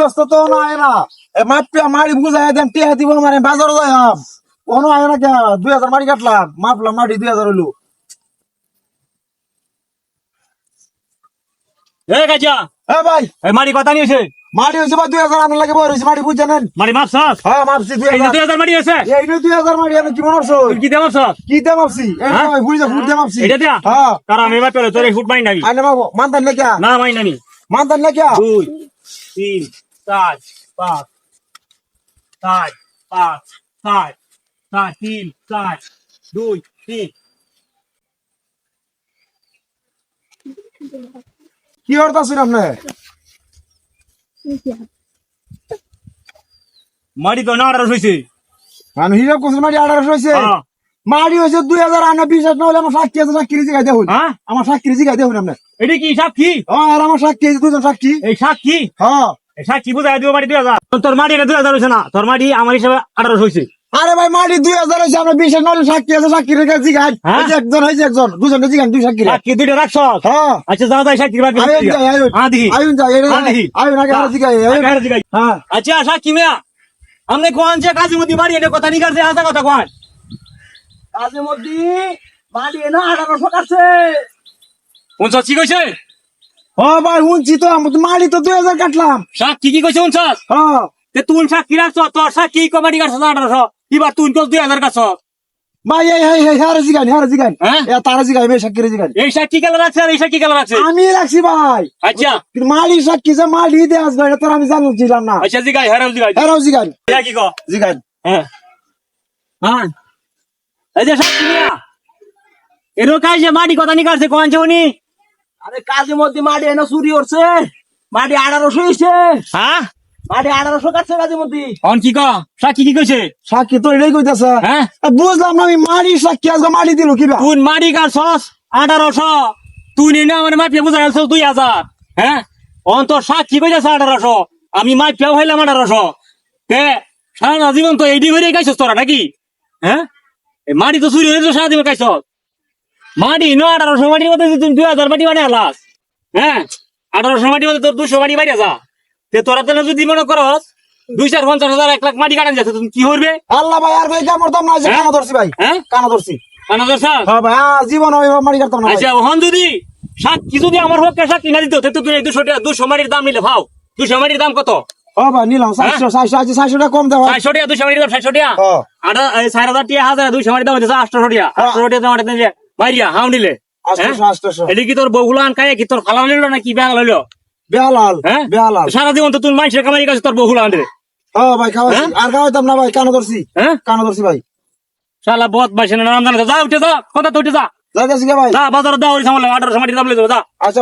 ব্যস্ত তো না আয় না। মাপে মারি বুঝাই দেন টিয়া দিব মানে বাজারে যাই আম। কোনো আয় না কে? দুই হাজার মারি কাটলাম মাপলাম মাটি দুই হাজার হইল। এ কাজা এ ভাই! কথা নিয়েছে লাগে বই বুঝ জানেন মাপছস? হ্যাঁ মাপছি এই আমি কি মনে কি মাপছস? কি দিয়ে মাপছি? এই হ্যাঁ? ভাই বুঝে ফুট দিয়ে মাপছি। এটা হ্যাঁ। কারণ আমি এবার পেলে ফুট মারি নাবি আইনে বাবু না কে না মানতেন না কে দুই। তিন চার পাঁচ চার পাঁচ চার চার তিন চার দুই তিন। কি অর্থ আছেন আপনি? মারি তো না আঠারোশ হয়েছে মানে হিসাব করছেন মাটি আঠারোশো হয়েছে হ্যাঁ। মাটি হয়েছে দুই হাজার আনা বিশ হাজার না হলে আমার সাক্ষী আছে সাক্ষী হইন হ্যাঁ? আমার সাক্ষী রিজি গাইতে হইন আপনি এটা কি সাক্ষী? হ্যাঁ আর আমার সাক্ষী আছে দুজন সাক্ষী। এই সাক্ষী? হ্যাঁ। সাক্ষী বুঝাই দিব মারি দুই হাজার। তোর মারি এটা দুই হাজার হয়েছে না। তোর মারি আমার হিসাবে আঠারোশ হয়েছে। আরে ভাই মাটি দুই হাজার হয়েছে আমরা বিশ হাজার না হলে সাক্ষী আছে সাক্ষী রেখে জিগাই হ্যাঁ? একজন হয়েছে একজন দুজনকে জিগান দুই সাক্ষী। সাক্ষী দুইটা রাখছ? হ্যাঁ। আচ্ছা যাও যাই সাক্ষী রাখবি আয়ুন যাই আয়ুন। হ্যাঁ আয়ুন হ্যাঁ, আগে জিগাই আয়ুন হ্যাঁ। আচ্ছা সাক্ষী মিয়া আমনে কোন যে কাজীমতি বাড়ি এটা কথা নি কাছে আসা কথা কোন কাজে মধ্যে মাটি না আঠারোশো কাছে উনছ কি কইছে ও ভাই শুনছি তো আমি তো মাটি তো দুই হাজার কাটলাম সাক্ষী কি কইছে উনছ হ্যাঁ তে তুই সাক্ষী রাখছ তোর সাক্ষী কমেডি কাটছ আঠারোশো এবার তুই কস দুই হাজার কাছ ভাই এই এই এই হারে জিগান হারে জিগান হ্যাঁ? এ তারা জিগাই মে সাক্ষী জিগান এই সাক্ষী কেলা রাখছে আর এই সাক্ষী কেলা রাখছে আমি রাখছি ভাই আচ্ছা মালি সাক্ষী যে মালি দিয়ে আসবে এটা তো আমি জানছিলাম না আচ্ছা জিগাই হেরাও জিগাই এরাও জিগান কি কো জিগান হ্যাঁ হ্যাঁ এই যে সাক্ষী মিয়া এরো কাজ যে মাটি কথা নি কাটছে কোন যে উনি। আরে কাজে মধ্যে মাটি এনে চুরি করছে। মাটি আঠারোশো হয়েছে হ্যাঁ? মাটি আঠারোশো কাটছে কাজে মধ্যে। অন কি কো? সাক্ষী কি কইছে? সাক্ষী তো এটাই কইতেছে। হ্যাঁ? বুঝলাম না আমি মারি সাক্ষী আজকে মাটি দিল কিবা? তুই মারি কাটছস? আঠারোশো। তুই নি না মানে মাপিয়া বুঝা গেছ দুই হাজার। হ্যাঁ? অন তোর সাক্ষী কইছে আঠারোশো। আমি মাপিয়াও হইলাম আঠারোশো। তে সারা জীবন তো এইডি করে গাইছস তোরা নাকি? হ্যাঁ? মাটি তো চুরি হয়েছে সারা জীবন গাইছস মাটি ন আঠারোশো মাটির মধ্যে তুই দুই হাজার মাটি মানে আলাস হ্যাঁ? আঠারোশো মাটির মধ্যে তোর দুশো মাটি বাইরে যা। তে তোরা তো যদি মনে করস দুই চার পঞ্চাশ হাজার এক লাখ মাটি কাটান যাচ্ছে তুমি কি করবে? আল্লাহ ভাই আর ভাই কেমন দাম না হ্যাঁ? কানা ধরছি ভাই। হ্যাঁ? কানা ধরছি। কানা স্যার হ্যাঁ ভাই জীবন মারি কাটতাম না। আচ্ছা হন যদি সাক্ষী যদি আমার পক্ষে সাক্ষী না দিত তাহলে তুমি দুশো টাকা দুশো মাটির দাম নিলে ভাও। দুশো মাটির দাম কত? ও ভাই নিলাম সাতশো সাতশো আছে সাতশো টাকা কম দেওয়া চারশো টাকা দুশো মাটির দাম চারশো টাকা। আটা এই চার হাজার টাকা হাজার দুশো মাটির হচ্ছে আটশো টাকা আটশো টাকা দাম এটা নিলে বাইরিয়া হাও নিলে। আটশো আটশো। এটা কি তোর আনকায় কি তোর ফালা নিল না কি বেহাল হইল বেহালাল হ্যাঁ? বেহালাল সারা জীবন তো তুমি মানুষের কামারি কাছে তোর ভাই? আর খাওয়াইতাম না ভাই কানা ধরছি। হ্যাঁ? কানা ধরছি ভাই। শালা বহুত মাসে নাম জানা যা উঠে যা। কথা তো উঠে যা? যাইতেছি কে ভাই। যা বাজারে দাও ওই সামলে আঠারোশো মাটির দাম লেগে যা। আচ্ছা